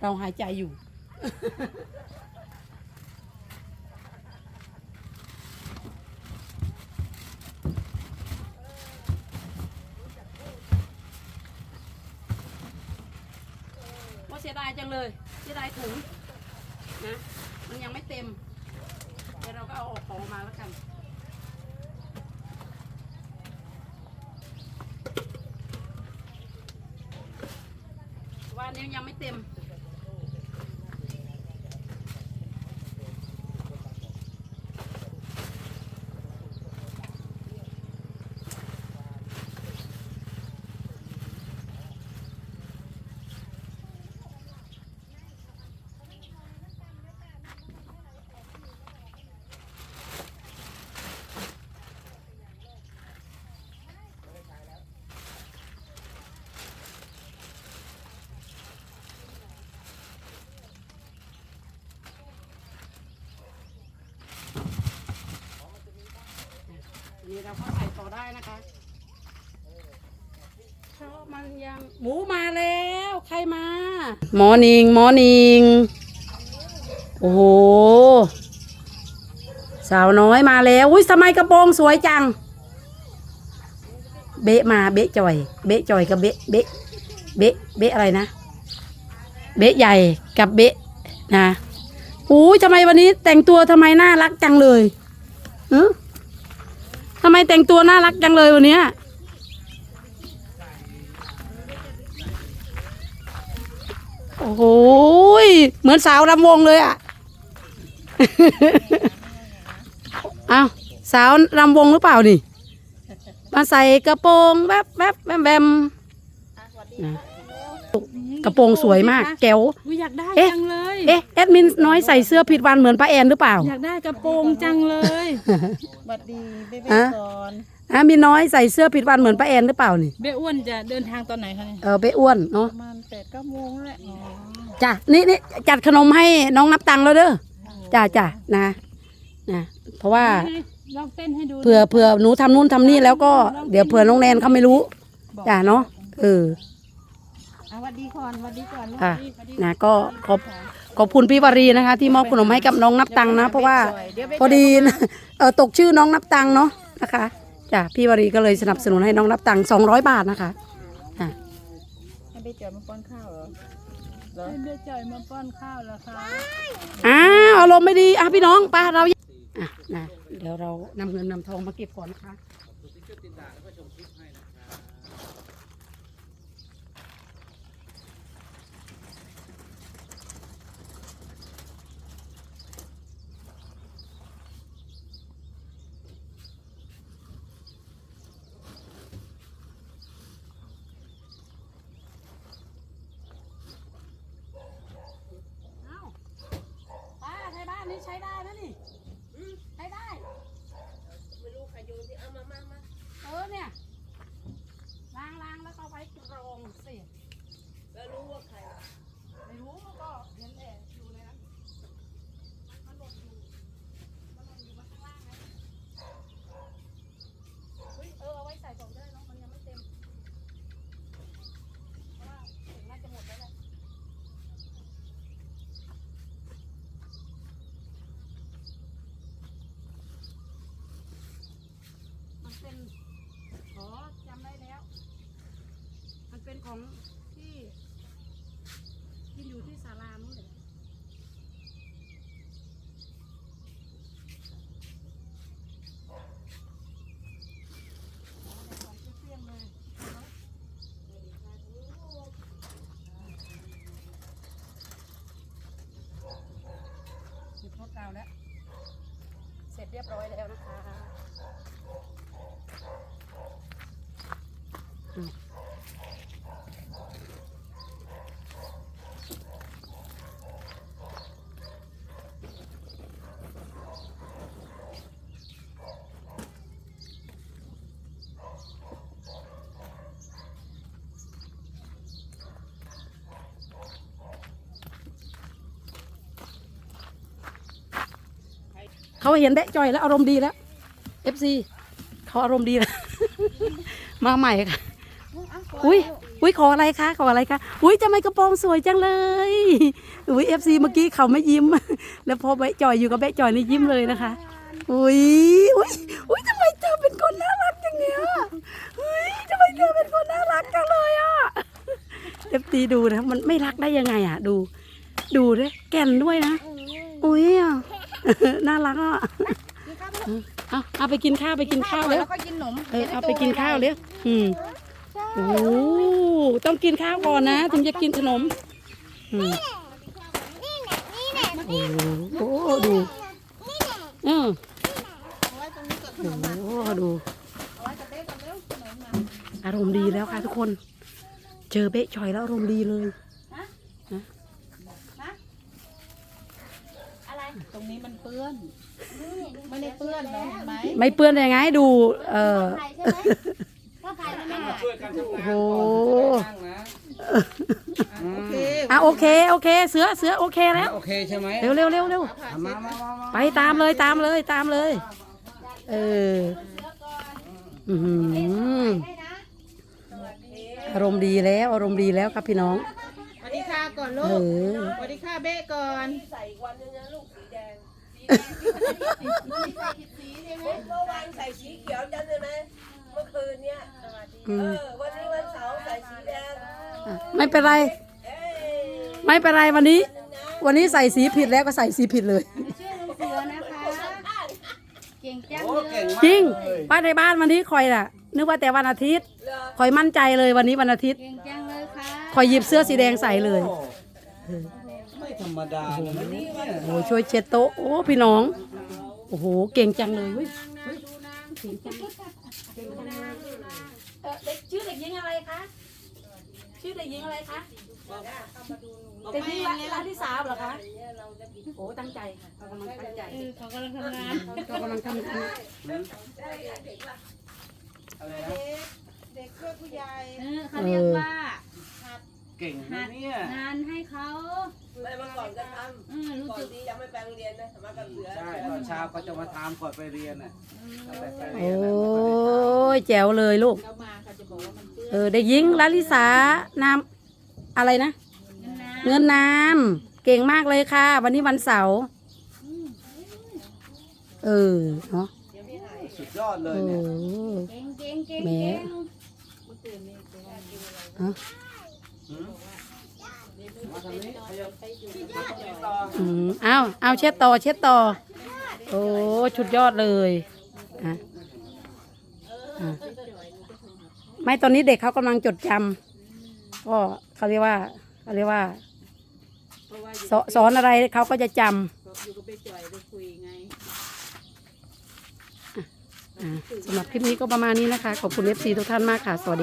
เราหายใจอยู่ ว่าเสียดายจังเลย เสียดายถุงนะ มันยังไม่เต็ม เดี๋ยวเราก็เอาออกของมาแล้วกันว่าอันนี้ยังไม่เต็ม นี้เราก็ใส่ต่อได้นะคะเพราะมันยังหมูมาแล้ว ใครมาหมอนิงหมอนิงโอ้โห สาวน้อยมาแล้ว อุ้ยทำไมกระโปรงสวยจัง เบะมาเบะจ่อย เบะจ่อยกับเบะเบะเบะเบะอะไรนะ เบะใหญ่กับเบะนะอุ้ยทำไมวันนี้แต่งตัวทำไมน่ารักจังเลยอือำไมแต่งตัวน่ารักจังเลยวันนี้โอ้โหเหมือนสาวรำวงเลยอะอ้าสาวรำวงหรือเปล่านี่ มาใส่กระโปรงแวบแวบแวมแวมนะ กระโปรงสวยมาก แก๋วอุ๊ยอยากได้เอ๊ะ จังเลย เอ๊ะแอดมินน้อยใส่เสื้อผิดวันเหมือนป้าแอนหรือเปล่าอยากได้กระโปรงจังเลย บัดดีเบ๊อะๆก่อนอะมีน้อยใส่เสื้อผิดวันเหมือนป้าแอนหรือเปล่านี่เบ้อ้วนจะเดินทางตอนไหนคะเนี่ยเออไปอ้วนเนาะประมาณแปดเก้าโมงแล้วแหละจ้ะนี่นี่จัดขนมให้น้องนับตังค์แล้วเด้อจ้ะจ้ะนะนะเพราะว่า ลองเต้นให้ดูเผื่อเผื่อหนูทำนู่นทำนี่แล้วก็เดี๋ยวเผื่อน้องแนนเขาไม่รู้จ้ะเนาะเออ อะหวัดดีก่อนหวัดดีก่อนลูกอะนะก็ขอบขอบคุณพี่วารีนะคะ ที่มอบขนมให้กับน้องนับตังค์นะ เพราะว่าเดี๋ยวไปพอดีนะเออตกชื่อน้องนับตังค์เนาะนะคะจ้ะพี่วารีก็เลยสนับสนุนให้น้องนับตังค์สองร้อยบาทนะคะอะให้ไปเจอมาป้อนข้าวเหรอเหรอให้เบ้จ่อยมาป้อนข้าวแล้วค่ะอ้าวอารมณ์ไม่ดีอะพี่น้องไป้าเราอะนะเดี๋ยวเรานำเงินนำทองมาเก็บก่อนนะคะ เอ้าป้าไทยบ้านนี้ใช้ได้นะนี่ใช้ได้ ไม่รู้ใครโยนที่เอามามามาเออเนี่ยล้างล้างแล้วก็เอาไว้กรองสิแล้วรู้ว่าใครไม่รู้ก็เห็นแต่อยู่ในนั้นมันหล่นอยู่มันหล่นอยู่มาข้างล่างไงเฮ้ยเออเอาไว้ใส่กล่องได้เนาะมันยังไม่เต็มเพราะว่าถึงน่าจะหมดแล้วแหละ มันเป็นอ๋อจำได้แล้ว มันเป็นของที่ที่อยู่ที่ศาลานู่นเลยหยุดรถเราแล้ว เส ร้อยแล้วนะคะ เขาเห็นแบะจ่อยแล้วอารมณ์ดีแล้ว FC เขาอารมณ์ดีแล้ว มาใหม่ค่ะ อุ้ยอุ้ยขออะไรคะขออะไรคะอุ้ยทำไมกระโปรงสวยจังเลยอุ้ยเอฟซีเมื่อกี้เขาไม่ยิ้ม แล้วพอแบะจอยอยู่กับแบะจอยนี่ยิ้มเลยนะคะอุ้ยอุ้ยอุ้ยทำไมเธอเป็นคนน่ารักอย่างเงี้ยอุ้ยทำไมเธอเป็นคนน่ารักจังเลยอะเอฟซีดูนะมันไม่รักได้ยังไงอะ ดู ดูด้วยแก่นด้วยนะอุ้ยอะ น่ารักอะเอาเอาไปกินข้าวไปกินข้าวแล้วแล้วก็กินขนมเออเอาไปกินข้าวเร็วอืมโอ้โหต้องกินข้าวก่อนนะ ถึงจะกินขนมอืมโอ้โหดู เออโอ้โหดูอารมณ์ดีแล้วค่ะทุกคน เจอเบ๊ะชอยแล้วอารมณ์ดีเลย ตรงนี้มันเปื้อน ไม่ได้เปื้อนนะเห็นไหมไม่เปื้อนยังไงดู เออใครใช่ไหมก็ใครใช่ไหมช่วยกันทำโอ้งานโหนั่งนะโอเคอะโอเคโอเค เสือเสือโอเคแล้ว โอเคใช่ไหมเร็วเร็วเร็วเร็วมามามามาไปตามเลยตามเลยตามเลย เอออือหืออารมณ์ดีแล้วอารมณ์ดีแล้วครับพี่น้องสวัสดีค่ะก่อนเอลูกอสวัสดีค่ะเบ้ก่อน เมื่อวานใส่สีเขียวจำได้ไหมเมื่อคืนเนี้ยอืเอมอวันนี้วันเสาร์ใส่สีแดงอะไม่เป็นไร เอ้ยไม่เป็นไรวันนี้ วันนี้ใส่สีผิดแล้วก็ใส่สีผิดเลย ชื่อลุงเสือนะคะ เก่งจังโอ้เลยเก่งมากจริงเลยป้าในบ้านวันนี้คอยน่ะ นึกว่าแต่วันอาทิตย์คอยมั่นใจเลยวันนี้วันอาทิตย์เก่งจังเลยค่ะคอยหยิบเสื้อสีแดงใส่เลยโอ้ไม่ ธรรมดาเลยนะเนี่ยโอ้ช่วยเช็ดโต๊ะโอ้พี่น้อง โอ้โหเก่งจังเลยเว้ยเฮ้ยเก่งจังเก่งจังเลยเอ่อเด็กชื่อเด็กหญิงอะไรคะ ชื่อเด็กหญิงอะไรคะเด็กหญิงลาที่สามเหรอคะ โอ้ตั้งใจค่ะเขากำลังตั้งใจเออเขากำลังทำงานเขากำลังทำงานอะไรนะเด็กช่วยผู้ใหญ่เออเขาเรียกว่า เก่งนะเนี่ยงานให้เขาไม่เมื่อก่อนก็ทเออำรู้ก่อนสึกที่ยังไม่ไปโรงเรียนนะมากับเสือใช่ตอนเช้าก็จะมาทำก่อนไปเรียนน่ะตั้งแต่ไปโอเรียนน่ะ้ยแจ๋วเลยลูกเขามาเขาจะบอกว่ามันเปื้อน เออเด็กหญิงลาลิสานามอะไรนะเงินนามเก่งมากเลยค่ะ วันนี้วันเสาร์เออเนาะสุดยอดเลยโอ้เนี่ยเก่งเก่งเก่งแหม เก่งฮะหืมมาทางนี้ขยับไปต่ อืมเอาเอาเช็ดต่อเช็ดต่อ โอ้ชุดยอดเลยอะอะไม่ตอนนี้เด็กเขากำลังจดจำก็เขาเรียกว่าเขาเรียกว่าสสอนอะไรเขาก็จะจำอยู่กับเบ้จ่อยได้คุยไงอะสำหรับคลิปนี้ก็ประมาณนี้นะคะ ขอบคุณเอฟซีทุกท่านมากค่ะ สวัสดี